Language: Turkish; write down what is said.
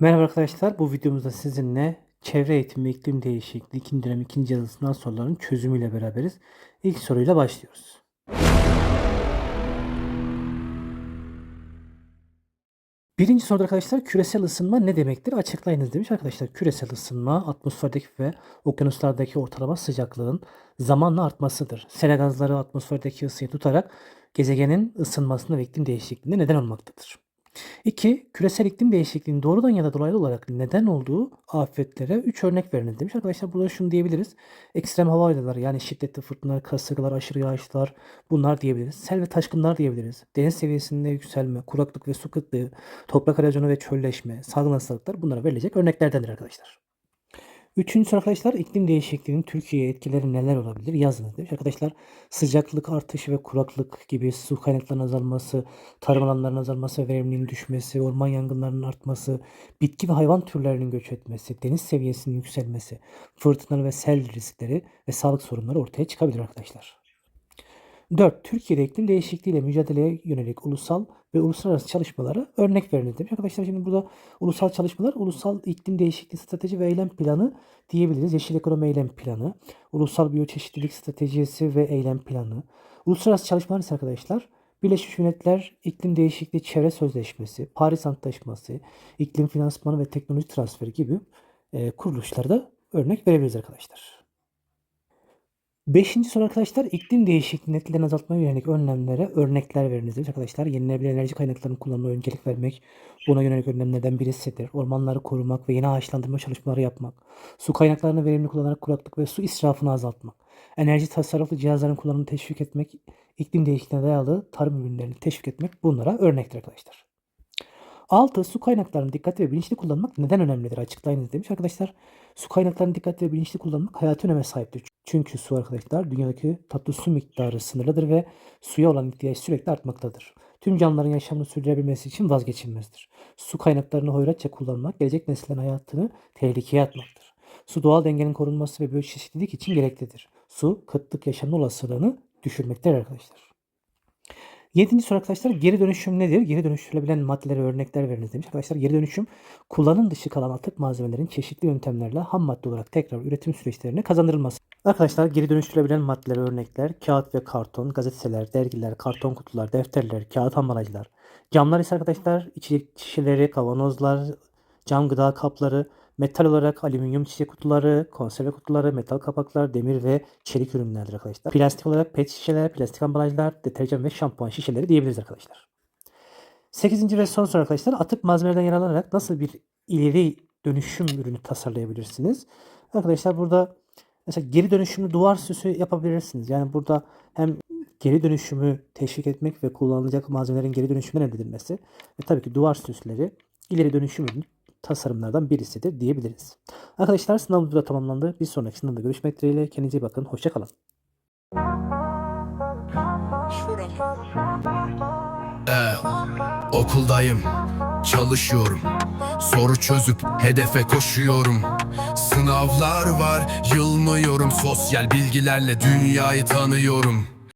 Merhaba arkadaşlar, bu videomuzda sizinle çevre eğitimi ve iklim değişikliği 2. dönem 2. yazılı sınav çözümüyle beraberiz. İlk soruyla başlıyoruz. Birinci soruda arkadaşlar küresel ısınma ne demektir? Açıklayınız demiş arkadaşlar. Küresel ısınma atmosferdeki ve okyanuslardaki ortalama sıcaklığın zamanla artmasıdır. Sera gazları atmosferdeki ısıyı tutarak gezegenin ısınmasına ve iklim değişikliğine neden olmaktadır. 2. Küresel iklim değişikliğinin doğrudan ya da dolaylı olarak neden olduğu afetlere 3 örnek veriniz demiş. Arkadaşlar burada şunu diyebiliriz. Ekstrem hava olayları yani şiddetli fırtınalar, kasırgalar, aşırı yağışlar bunlar diyebiliriz. Sel ve taşkınlar diyebiliriz. Deniz seviyesinde yükselme, kuraklık ve su kıtlığı, toprak erozyonu ve çölleşme, salgın hastalıklar bunlara verilecek örneklerdendir arkadaşlar. Üçüncü soru arkadaşlar iklim değişikliğinin Türkiye'ye etkileri neler olabilir? Yazınız demiş. Arkadaşlar sıcaklık artışı ve kuraklık gibi su kaynaklarının azalması, tarım alanlarının azalması, verimliliğin düşmesi, orman yangınlarının artması, bitki ve hayvan türlerinin göç etmesi, deniz seviyesinin yükselmesi, fırtına ve sel riskleri ve sağlık sorunları ortaya çıkabilir arkadaşlar. 4. Türkiye'de iklim değişikliğiyle mücadeleye yönelik ulusal ve uluslararası çalışmalara örnek veriniz demiş. Arkadaşlar şimdi burada ulusal çalışmalar, ulusal iklim değişikliği strateji ve eylem planı diyebiliriz. Yeşil ekonomi eylem planı, ulusal biyoçeşitlilik stratejisi ve eylem planı. Uluslararası çalışmalar ise arkadaşlar Birleşmiş Milletler İklim Değişikliği Çevre Sözleşmesi, Paris Antlaşması, iklim finansmanı ve teknoloji transferi gibi e, kuruluşlarda örnek verebiliriz arkadaşlar. Beşinci soru arkadaşlar iklim değişikliğinin etkilerini azaltmaya yönelik önlemlere örnekler veriniz demiş arkadaşlar. Yenilenebilir enerji kaynaklarının kullanımına öncelik vermek buna yönelik önlemlerden birisidir. Ormanları korumak ve yeni ağaçlandırma çalışmaları yapmak. Su kaynaklarını verimli kullanarak kuraklık ve su israfını azaltmak. Enerji tasarruflu cihazların kullanımını teşvik etmek, iklim değişikliğine dayalı tarım ürünlerini teşvik etmek bunlara örnektir arkadaşlar. 6. Su kaynaklarını dikkatli ve bilinçli kullanmak neden önemlidir? Açıklayınız demiş arkadaşlar. Su kaynaklarını dikkatli ve bilinçli kullanmak hayati öneme sahiptir. Çünkü su arkadaşlar dünyadaki tatlı su miktarı sınırlıdır ve suya olan ihtiyaç sürekli artmaktadır. Tüm canlıların yaşamını sürdürebilmesi için vazgeçilmezdir. Su kaynaklarını hoyratça kullanmak gelecek nesillerin hayatını tehlikeye atmaktır. Su doğal dengenin korunması ve biyoçeşitlilik için gereklidir. Su kıtlık yaşanma olasılığını düşürmektedir arkadaşlar. Yedinci soru arkadaşlar geri dönüşüm nedir? Geri dönüştürülebilen maddelere örnekler veriniz demiş. Arkadaşlar geri dönüşüm kullanım dışı kalan atık malzemelerin çeşitli yöntemlerle ham madde olarak tekrar üretim süreçlerine kazandırılması. Arkadaşlar geri dönüştürülebilen maddelere örnekler kağıt ve karton, gazeteler, dergiler, karton kutular, defterler, kağıt ambalajlar. Camlar ise arkadaşlar içecek şişeleri, kavanozlar, cam gıda kapları, metal olarak alüminyum şişe kutuları, konserve kutuları, metal kapaklar, demir ve çelik ürünlerdir arkadaşlar. Plastik olarak pet şişeler, plastik ambalajlar, deterjan ve şampuan şişeleri diyebiliriz arkadaşlar. 8. ve son soru arkadaşlar atık malzemelerden yararlanarak nasıl bir ileri dönüşüm ürünü tasarlayabilirsiniz? Arkadaşlar burada mesela geri dönüşümlü duvar süsü yapabilirsiniz. Yani burada hem geri dönüşümü teşvik etmek ve kullanılacak malzemelerin geri dönüşümden elde edilmesi ve tabii ki duvar süsleri ileri dönüşüm ürünü tasarımlardan birisidir diyebiliriz. Arkadaşlar sınavımız da tamamlandı. Bir sonraki sınavda görüşmek dileğiyle. Kendinize iyi bakın. Hoşçakalın. Ee, okuldayım, çalışıyorum. Soru çözüp hedefe koşuyorum. Sınavlar var, yılmıyorum. Sosyal bilgilerle dünyayı tanıyorum.